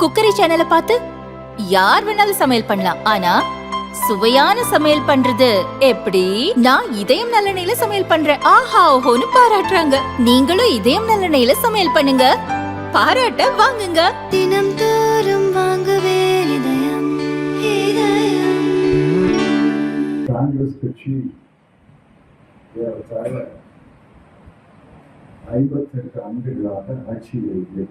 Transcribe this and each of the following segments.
Cookery சேனலை பார்த்து யார் வேணாலும் சமையல் பண்ணலாம். ஆனா சுவையான சமையல் பண்றது எப்படி? நான் இதயம் நல்லெண்ணெயில சமையல் பண்றேன். ஆஹா ஓஹோன்னு பாராட்டுறாங்க. நீங்களும் இதயம் நல்லெண்ணெயில சமையல் பண்ணுங்க. பாராட்ட வாங்குங்க. தினம் தோறும் வாங்குவே இதயம் இதயம். காங்கிரஸ் கட்சி ஐம்பத்தெட்டு ஆண்டுகளாக ஆட்சியில் இல்லை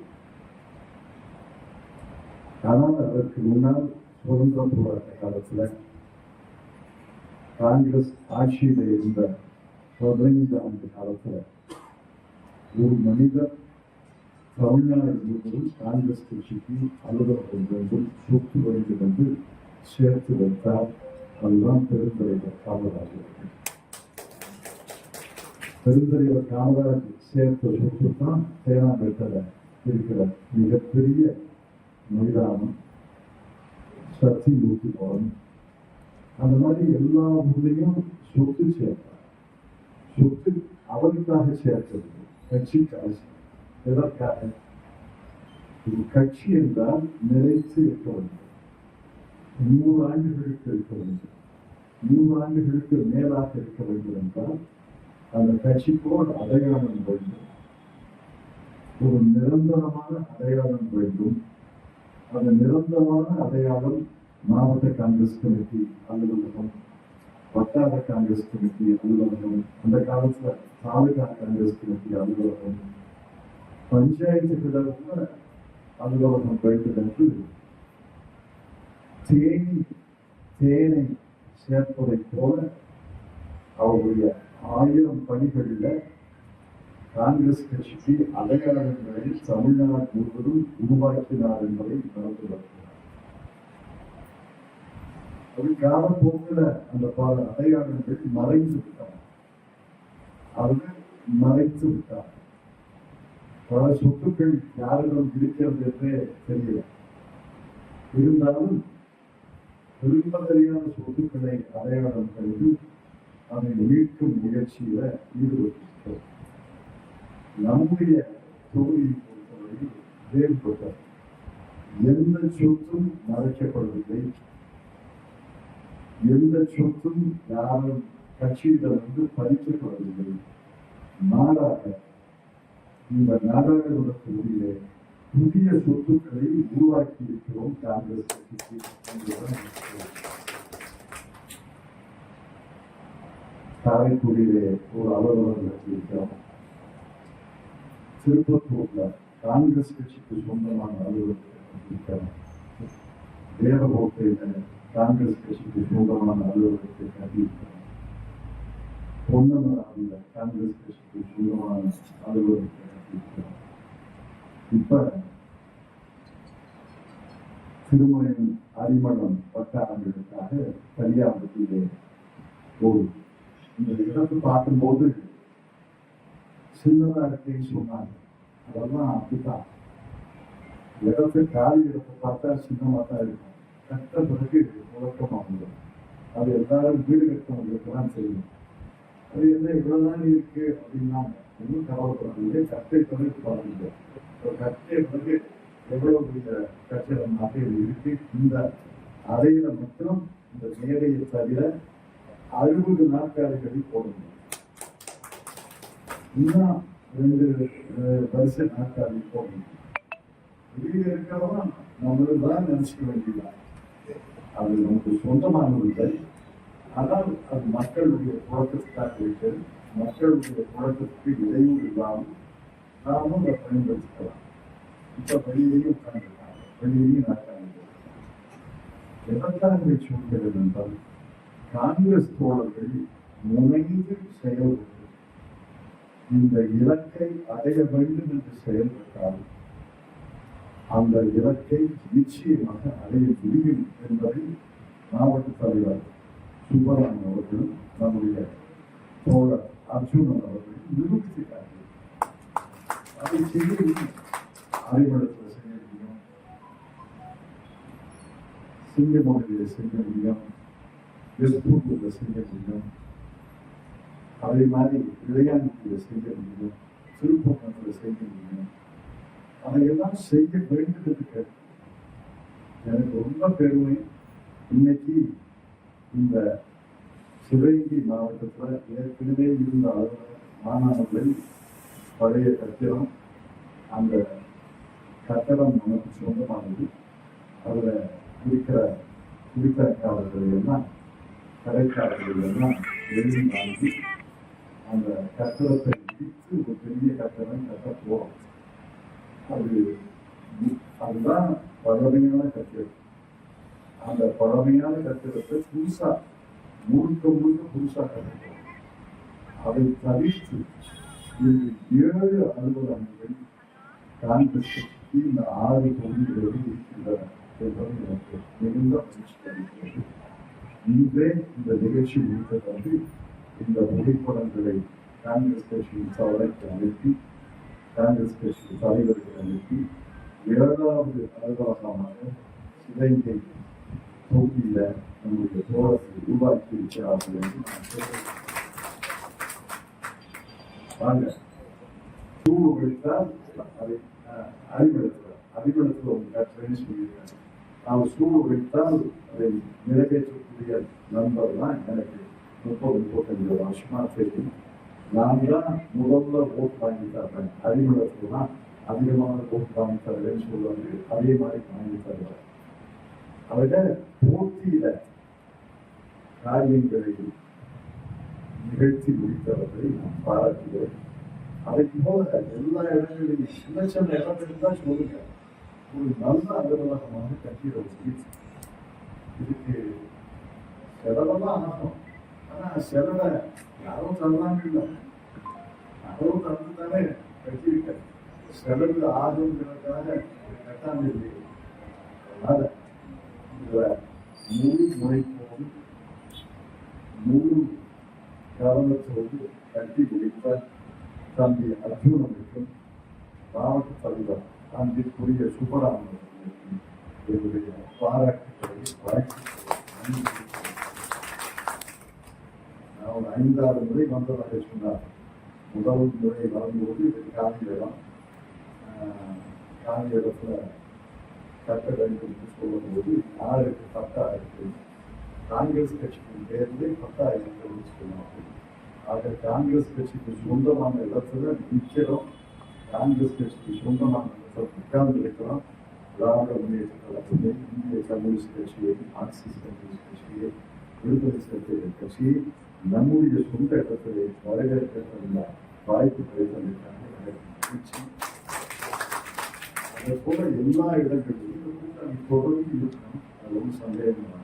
ஆனால் அதற்கு முன்னால் சுதந்திர போராட்ட காலத்தில் காங்கிரஸ் ஆட்சியில் இருந்த பதினைந்து ஆண்டு காலத்தில் ஒரு மனிதர் தமிழ்நாடு முழுவதும் காங்கிரஸ் கட்சிக்கு அலுவலகம் வேண்டும் சொத்து வேண்டும் என்று சேர்த்து வைத்தார் அதுதான் பெருந்தலைவர் காமராஜர். பெருந்தலைவர் காமராஜர் சேர்த்த சொத்து தான் தேனாம்பேட்டில் இருக்கிற மிகப்பெரிய மைதானம் சக்தி மூர்த்தி போகணும் அந்த மாதிரி எல்லா ஊர்லேயும் சொத்து சேர்த்தார். சொத்து அவருக்காக சேர்த்தது கட்சிக்காக எதற்காக ஒரு கட்சி என்றால் நிலைத்து இருக்க வேண்டும். நூறு ஆண்டுகளுக்கு இருக்க வேண்டும். நூறு ஆண்டுகளுக்கு மேலாக இருக்க வேண்டும் என்றால் அந்த கட்சிக்கு அடையாளம் வேண்டும். ஒரு நிரந்தரமான அடையாளம் வேண்டும். அந்த நிரந்தரமான அடையாளம் மாவட்ட காங்கிரஸ் கமிட்டி அலுவலகம் வட்டார காங்கிரஸ் கமிட்டி அலுவலகம் அந்த காலத்துல தாலுகா காங்கிரஸ் கமிட்டி அலுவலகம் பஞ்சாயத்துகளில் கூட அலுவலகம் வேண்டும் தேனி தேனை சேர்ப்பதைப் போல அவருடைய ஆயிரம் பணிகளில் காங்கிரஸ் கட்சிக்கு அடையாளங்களை தமிழ்நாடு முழுவதும் உருவாக்கினார் என்பதை மறந்து வருகிறார் ஒரு காலப்போக்கில் அந்த பல அடையாளங்கள் மறைந்து விட்டார் அவர்கள் மறைத்து விட்டார் பல சொத்துக்கள் யாரிடம் இருக்கிறது என்றே தெரியல. இருந்தாலும் பெரும்பதறியான சொத்துக்களை அடையாளம் கண்டு அதை மீட்கும் முயற்சியில ஈடுபட்டிருக்கிறோம். நம்முடைய தொகுதியை பொறுத்தவரை வேறுபட்டது எந்த சொத்தும் மறைக்கப்படவில்லை. எந்த சொத்தும் யாரும் கட்சியிடமிருந்து பறிக்கப்படவில்லை. மாறாக இந்த நாடாளுமன்ற தொகுதியிலே புதிய சொத்துக்களை உருவாக்கி இருக்கிறோம் காங்கிரஸ் கட்சிக்கு காரைக்குடியிலே ஒரு அலுவலகம் நடத்தியிருக்கிறோம் திருப்பத்தூர்ல காங்கிரஸ் கட்சிக்கு சொந்தமான அலுவலகத்தை தேவகோட்டையில காங்கிரஸ் கட்சிக்கு சொந்தமான அலுவலகத்தை கட்டியிருக்கிறோம் பொன்னமராவில் காங்கிரஸ் கட்சிக்கு சொந்தமான அலுவலகத்தை கட்டியிருக்கிறோம் இப்ப திருமணம் அரிமளம் தனியார் பற்றியிலே ஒரு இந்த இடத்தை பார்க்கும்போது சின்னதா இருக்குன்னு சொன்னாங்க. அதெல்லாம் அப்படித்தான். இடத்தை காலி இடத்தை பார்த்தா சின்னமா தான் இருக்கும். கட்ட பிறகு முழக்கமா வந்துடும் அது எல்லாரும் வீடு கட்டவங்களுக்கு தான் செய்யும். அது என்ன இவ்வளவுதான் இருக்கு அப்படின்னா ஒன்றும் கவலைப்படாதீங்க. கட்டை பிறகு பாருங்க. ஒரு கட்டை பிறகு எவ்வளவு பெரிய கட்டிடமாக இது இருக்கு? இந்த அறையில மட்டும் இந்த மேடையை தவிர அறுபது நாற்காலிகளை போட முடியும் இன்னும் ரெண்டு அஹ், வரிசை நாற்காலி போட முடியும் வெளியில இருக்கிறவன் நம்மளும் தான் நினைச்சுக்க வேண்டியதான் அது நமக்கு சொந்தமானது இல்லை ஆனால் அது மக்களுடைய புழக்கத்துக்காக இருக்கிறது மக்களுடைய புழக்கத்துக்கு இடையூறு இல்லாமல் நாமும் அதை பயன்படுத்திக்கலாம். இப்ப வெளியிலேயும் உட்கார்ந்துருக்காங்க. வெளியிலேயும் நாற்காலி எதற்காக இதை சொல்கிறது என்றால் காங்கிரஸ் தோழர்கள் முனைந்து செயல்பட்டு இந்த இலக்கை அடைய வேண்டும் என்று செயல்பட்டால் அந்த இலக்கை நிச்சயமாக அடைய முடியும் என்பதை மாவட்ட தலைவர் சுப்பராமன் அவர்கள் நம்முடைய தோழர் அர்ஜுனன் அவர்கள் நிரூபித்திருக்கார்கள் அதை செய்ய முடியும் செய்ய முடியும் சிங்கமொழியில் செய்ய முடியும் எஸ்பூர்ல செய்ய முடியும் அதே மாதிரி இளையாங்குடியில் செய்ய முடியும் திருப்பூர்ல செய்ய முடியும் அதையெல்லாம் செய்ய வேண்டும் எனக்கு ரொம்ப பெருமை. இன்னைக்கு இந்த சிவகங்கை மாவட்டத்துல ஏற்கனவே இருந்த அளவு மாணவர்கள் பழைய கட்டிடம் அந்த கட்டடம் நமக்கு சொந்தமானது. அதுல இருக்கிற குடித்தக்காரர்கள் எல்லாம் கடைக்காரர்கள் எல்லாம் எழுதி வாங்கி அந்த கத்திரத்தை இடித்து ஒரு பெரிய கத்திரம் கட்ட போறோம் அது அதுதான் பழமையான கத்திரம் அந்த பழமையான கத்திரத்தை புதுசா முழுக்க முழுக்க புதுசா கட்டணும் அதை தவிர்த்து இன்று ஏழு அலுவலகங்கள் காண்பித்து இந்த ஆறு தொகுதிகளில் இருக்கின்றன என்பது எனக்கு மிகுந்த மகிழ்ச்சி அளிக்கிறது. இன்றே இந்த நிகழ்ச்சி முடித்ததற்கு இந்த புகைப்படங்களை காங்கிரஸ் கட்சியின் சவரைக்கு அனுப்பி காங்கிரஸ் கட்சி தலைவருக்கு அனுப்பி இரண்டாவது அலுவலகமாக சிதைந்தை தொகுதியில் நம்முடைய தோழர்கள் உருவாக்கி இருக்கிறார்கள் என்று நான் சொல்கிறேன் வாங்க. சூடு அதை அஹ், அறிவிடத்தில் ஒரு கட்டுரைன்னு சொல்லியிருக்காங்க நாம் சூடு வைத்தால் அதை நிறைவேற்றக்கூடிய நண்பர் தான் எனக்கு முப்பது முப்பத்தஞ்சு வருஷமா தெரியும் நான் தான் முதல்ல ஓட் வாங்கி தர்றேன் அறிவிடத்தில் தான் அதிகமான ஓட் வாங்கி தர்றேன்னு சொல்லுவாங்க அதே மாதிரி வாங்கி தருவேன் அவட போட்டியில காரியங்களை நிகழ்த்தி முடித்தவர்களை நான் பாராட்டுகிறேன் அதை போல எல்லா இடங்களிலும் சின்ன சின்ன இடங்களில் தான் சொல்லுங்க ஒரு நல்ல அலுவலகமாக கட்டிட முடியும் இதுக்கு செலவெல்லாம் ஆகும் ஆனா செலவை யாரும் தரலாங்க இல்லை யாரும் தந்து தானே கட்டியிருக்க செலவு ஆகுங்கிறதுக்காக கட்டாம இல்லை அதனால இதுல முழு முனைப்போடு முழு கவனத்தோடு கட்டி முடித்த தம்பி அர்ஜுனனுக்கும் மாவட்ட தலைவர் அன்பிற்குரிய சுப்பராமனுக்கும் என்னுடைய பாராட்டுகளை வாழ்த்துக்களை நன்றி. நான் ஒரு ஐந்தாறு முறை வந்ததாக சொன்னார் முதல் முறை வரும்போது இது காந்தியிடம் காந்தியிடத்துல கட்டடம் என்று சொல்லும்போது ஆறுக்கு பத்தாயிரத்து காங்கிரஸ் கட்சிக்கு பேர்ந்தே பத்தாயிரத்து சொன்னார்கள் ஆக காங்கிரஸ் கட்சிக்கு சொந்தமான இடத்துல நிற்கிறோம் காங்கிரஸ் கட்சிக்கு சொந்தமான இடத்துல உட்கார்ந்து இருக்கிறோம் திராவிட முன்னேற்ற கழகத்தை இந்திய கம்யூனிஸ்ட் கட்சியை மார்க்சிஸ்ட் கம்யூனிஸ்ட் கட்சியை விடுதலை சிறுத்தைகள் கட்சியை நம்முடைய சொந்த இடத்திலே வரவேற்கின்ற வாய்ப்பு கிடைத்ததற்காக அதை அதே போல எல்லா இடங்களிலும் தொடர்ந்து இருக்கணும். அது ஒன்றும் சந்தேகம்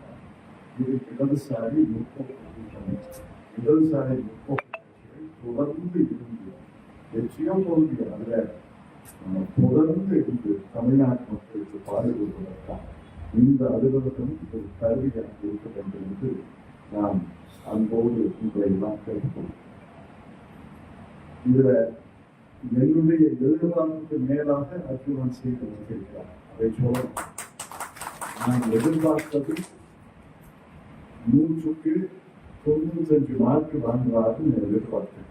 இது இடதுசாரி முற்போக்கு இடதுசாரி முற்போக்கு தொடர்ந்து இருந்து லட்சியம் தோல்வி அல்ல நம்ம தொடர்ந்து இருந்து தமிழ்நாட்டு மக்களுக்கு பாடுபடுவதற்காக இந்த அலுவலகம் ஒரு கருவியாக இருக்க வேண்டும் என்று நான் அன்போடு உங்களை எல்லாம் கேட்டுக்கொள்கிறேன் இதுல என்னுடைய எதிர்பார்ப்புக்கு மேலாக அர்ஜுனன் செய்து வந்திருக்கிறார் அதை சொல்லணும். நான் எதிர்பார்த்தது நூற்றுக்கு தொண்ணூத்தஞ்சு மார்க் வாங்குவார்கள் நான் எதிர்பார்த்தேன்.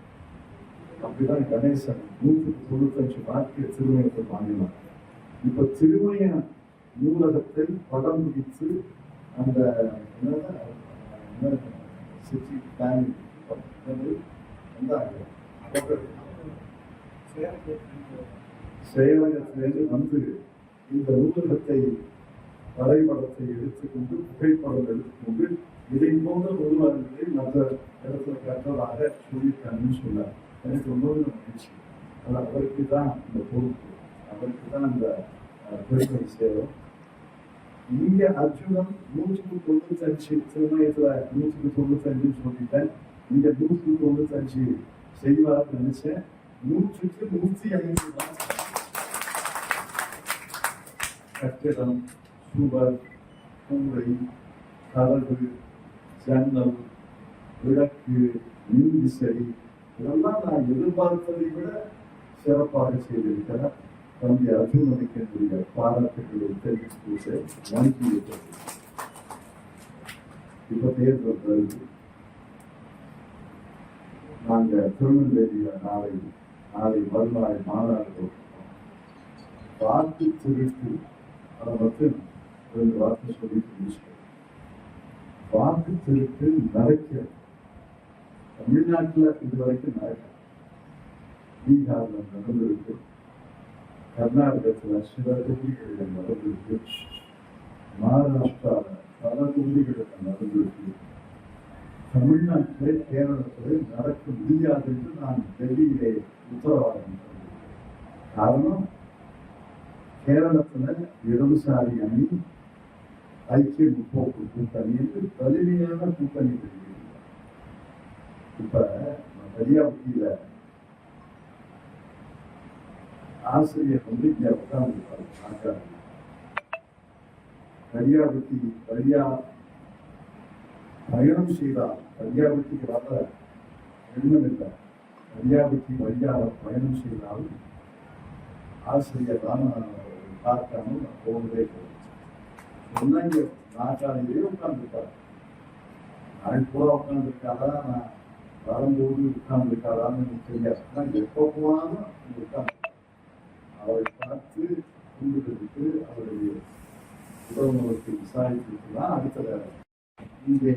அப்படிதான் கணேசன் நூற்றுக்கு தொண்ணூத்தஞ்சு மார்க் திருமணத்தை வாங்கினார். இப்ப திருமய நூலகத்தில் படம் பிடித்து அந்த சிசி என்ன, சிட்டி பிளான் வந்தாங்க வந்து இந்த நூலகத்தை வரைபடத்தை எடுத்துக்கொண்டு புகைப்படம் எடுத்துக்கொண்டு இதை போன்ற நூலகங்களை மற்ற இடத்துல கற்றதாக சொல்லியிருக்காங்கன்னு சொன்னார். எனக்கு ரொம்பவே மகிழ்ச்சி. அது அவருக்கு தான் இந்த பொறுப்பு. அவருக்கு தான் அந்த பெருமை சேரும். இங்க அர்ஜுனன் நூற்றுக்கு தொண்ணூத்தஞ்சு திருமயத்துல நூற்றுக்கு தொண்ணூத்தஞ்சுன்னு சொல்லிட்டேன் இங்க நூற்றுக்கு தொண்ணூத்தஞ்சு செய்வார்னு நினைச்சேன் நூற்றுக்கு நூற்றி ஐந்து தான் கட்டிடம் சுவர் கூரை கதவு ஜன்னல் விளக்கு மின்விசை இதெல்லாம் நான் எதிர்பார்த்ததை விட சிறப்பாக செய்திருக்கிறேன் தம்பி அர்ஜுனனுக்கு என்னுடைய பாராட்டுகளை தெரிவித்து நன்றி இப்ப தேர்தல் வருது. நாங்க திருநெல்வேலியில நாளை நாளை மறுநாள் மாநாடு வாக்கு திருட்டு அதை மட்டும் ரெண்டு வார்த்தை சொல்லிட்டு முடிச்சிட்டேன் வாக்கு திருட்டு நடக்கிறது இது வரைக்கும் நடக்கும் பீகார்ல நடந்திருக்கு. கர்நாடகத்துல சில தொகுதிகளில் மகாராஷ்டிராவில் பல தொகுதிகளில் நடந்திருக்கு தமிழ்நாட்டிலே கேரளத்திலே நடக்க முடியாது என்று நான் டெல்லியிலே உத்தரவாதம் காரணம் கேரளத்தில் இடதுசாரி அணி ஐக்கிய முற்போக்கு கூட்டணி என்று வலிமையான கூட்டணி இருக்கிறது பெரியா பரியாபத்தியில ஆசிரியர் வந்து இங்க உட்கார்ந்து நாற்காலி பரியாபத்தி பரியா பயணம் செய்தார். பரியாபத்திக்கு வர எண்ணம் இல்லை. பரியாபத்தி வழியாக பயணம் செய்தால் ஆசிரியர் தான் பார்க்காமல் போகவே போனதே போகிறேன் நாட்டாளியே நாற்காலியிலே உட்கார்ந்துருக்காரு. நாள் பூரா உட்கார்ந்துருக்காரா? நான் வரும்போது உட்கார்ந்துருக்காரான்னு தெரியாது. எப்போ போனாலும் உட்கார்ந்து அவரை பார்த்து கும்பிட்டு அவருடைய உறவுகளுக்கு விசாரித்து தான் அடுத்த வேலை இங்கே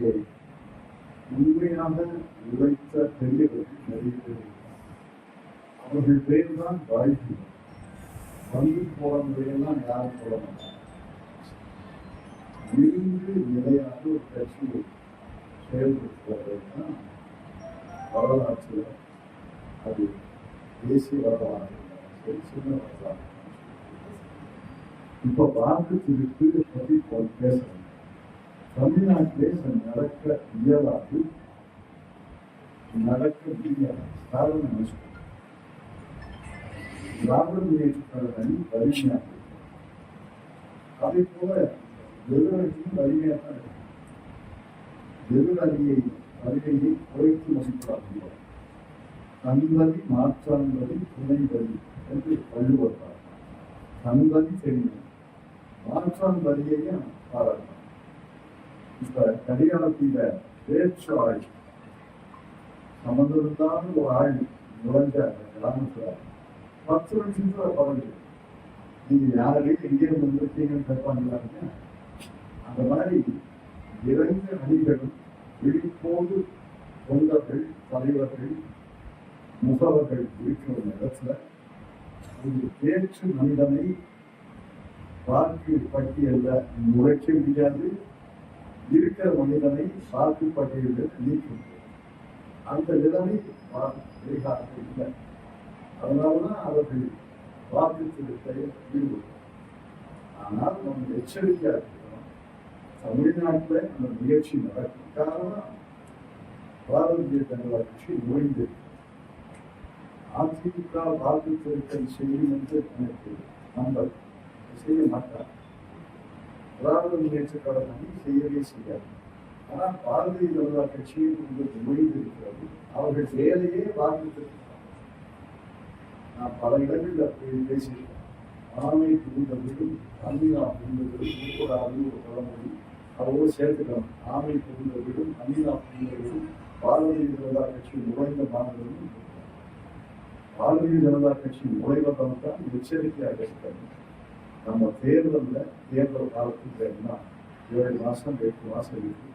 உண்மையாக உழைத்த பெரியவர்கள் நிறைய பேர் அவர்கள் பேர் தான் வாழ்க்கை வந்து போற முறையெல்லாம் யாரும் போட மாட்டாங்க. இருந்து நிலையாக ஒரு கட்சியை தான் வரலாற்று அது தேசிய வரலாறு. இப்ப வாக்கு திருட்டு பற்றி போல் பேசுறேன் தமிழ்நாட்டிலே இது நடக்க இயலாது நடக்க முடியாது காரணம் என்ன திராவிட முன்னேற்ற கழக அணி வலிமையாக இருக்கு. அதே போல எதிரணியும் வலிமையாக தான் இருக்கு எதிரணியை வலிமையை குறைத்து மதிப்பிட முடியும் தன்பதி மாற்றான்பதி துணை எப்படி என்று வள்ளுவர் பார்த்தார். தன்பதி தெரியும். மாற்றான் வலியையும் பாராட்டலாம் இப்ப கல்யாணத்தில பேச்சு ஆள் ஒரு ஆள் நுழைஞ்ச அந்த கிராமத்துல பத்து நிமிஷத்துல பறந்து நீங்க யாரையும் எங்கே வந்திருக்கீங்கன்னு கேட்பாங்களாங்க அந்த மாதிரி இரண்டு அணிகளும் விழிப்போடு தொண்டர்கள் தலைவர்கள் முகவர்கள் இருக்கிற இடத்துல ஒரு பேச்சு மனிதனை வாக்கு பட்டியல்ல நுழைக்க முடியாது. இருக்கிற மனிதனை சாக்கு பட்டியலில் நீக்க முடியாது. அந்த நிலைமை பீகாருக்கு இல்லை. அதனாலதான் அவர்கள் வாக்கு திருத்தை ஈடுபடும் ஆனால் நம்ம எச்சரிக்கையா இருக்கிறோம். தமிழ்நாட்டில் அந்த முயற்சி நடக்கும். காரணம் பாரதிய ஜனதா கட்சி நுழைந்து அதிமுக வாக்கு திருத்தம் செய்யும் என்று எனக்கு நம்பல் செய்ய மாட்டார். திராவிட முன்னேற்ற கழகம் செய்யவே செய்யாது. ஆனால் பாரதிய ஜனதா கட்சியில் உங்களுக்கு நுழைந்து இருக்கிறது அவர்கள் வேலையே வாக்கு திருத்தம் நான் பல இடங்களில் போய் பேசியிருக்கேன் ஆமை புகுந்த அமீனா புகுந்த வீடும் உட்படாது ஒரு பழமொழி அதோடு சேர்த்துக்கலாம் ஆமை புகுந்த அமீனா புகுந்த பாரதிய ஜனதா கட்சி நுழைந்த மாணவர்களும் பாரதிய ஜனதா கட்சி நுழைவதால் தான் எச்சரிக்கையாக இருக்கிறது நம்ம தேர்தலில் தேர்தல் காலத்துக்கு என்ன ஏழு மாசம் எட்டு மாசம் இருக்கு.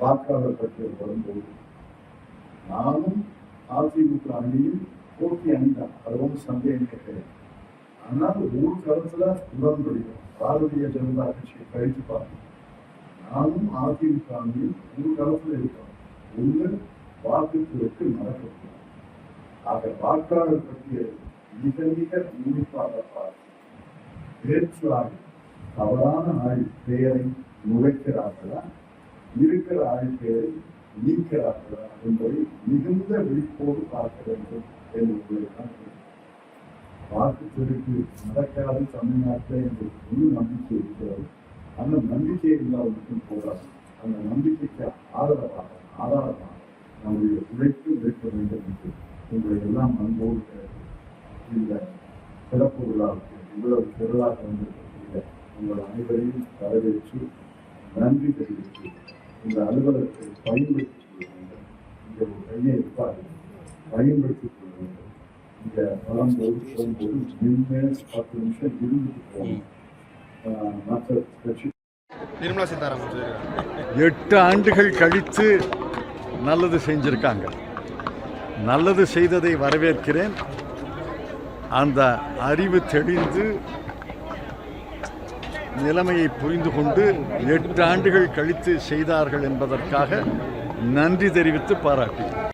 வாக்காளர் பட்டியல் வரும்போது நானும் அதிமுக அணியும் போட்டி அணிதான். அது ஒன்றும் சந்தேகம் கிடையாது. ஆனால் ஒரு கருத்துல உடன்படிக்கும் பாரதிய ஜனதா கட்சியை கழித்து பார்க்கணும் நானும் அதிமுக அணியும் ஒரு கருத்துல இருக்கிறோம் ஒன்று வாக்குக்கு நடக்கக்கூடாது அந்த வாக்காளர் பட்டியல் மிக மிக உன்னிப்பாக பார்த்து பேச்சுவாக தவறான ஆள் பெயரை நுழைக்கிறார்களா இருக்கிற ஆள் பெயரை நீக்கிறார்களா என்பதை மிகுந்த விழிப்போடு பார்க்க வேண்டும் என்று வாக்கு திருட்டு நடக்காது தமிழ்நாட்டில் என்று முழு நம்பிக்கை இருக்கிறது. அந்த நம்பிக்கை இருந்தால் மட்டும் போதாது. அந்த நம்பிக்கைக்கு ஆதரவாக ஆதாரமாக நம்முடைய உழைப்பு இருக்க வேண்டும் என்று உங்களை எல்லாம் அன்போடு இந்த சிறப்பு விழாவுக்கு இவ்வளவு பெருளாக வந்திருக்கக்கூடிய உங்கள் அனைவரையும் வரவேற்று நன்றி தெரிவித்து இந்த அலுவலகத்தை பயன்படுத்திக் கொள்ள வேண்டும். இங்கே ஒரு கையை இருப்பார்கள் பயன்படுத்திக் கொள்ள வேண்டும். இங்க வரும்போது போகும்போது நின்று பத்து நிமிஷம் இருந்துட்டு போகணும். மற்ற கட்சி நிர்மலா சீதாராமன் சொல்லியிருக்காங்க எட்டு ஆண்டுகள் கழித்து நல்லது செஞ்சிருக்காங்க. நல்லது செய்ததை வரவேற்கிறேன். அந்த அறிவு தெளிந்து நிலைமையை புரிந்து கொண்டு எட்டு ஆண்டுகள் கழித்து செய்தார்கள் என்பதற்காக நன்றி தெரிவித்து பாராட்டுகிறேன்.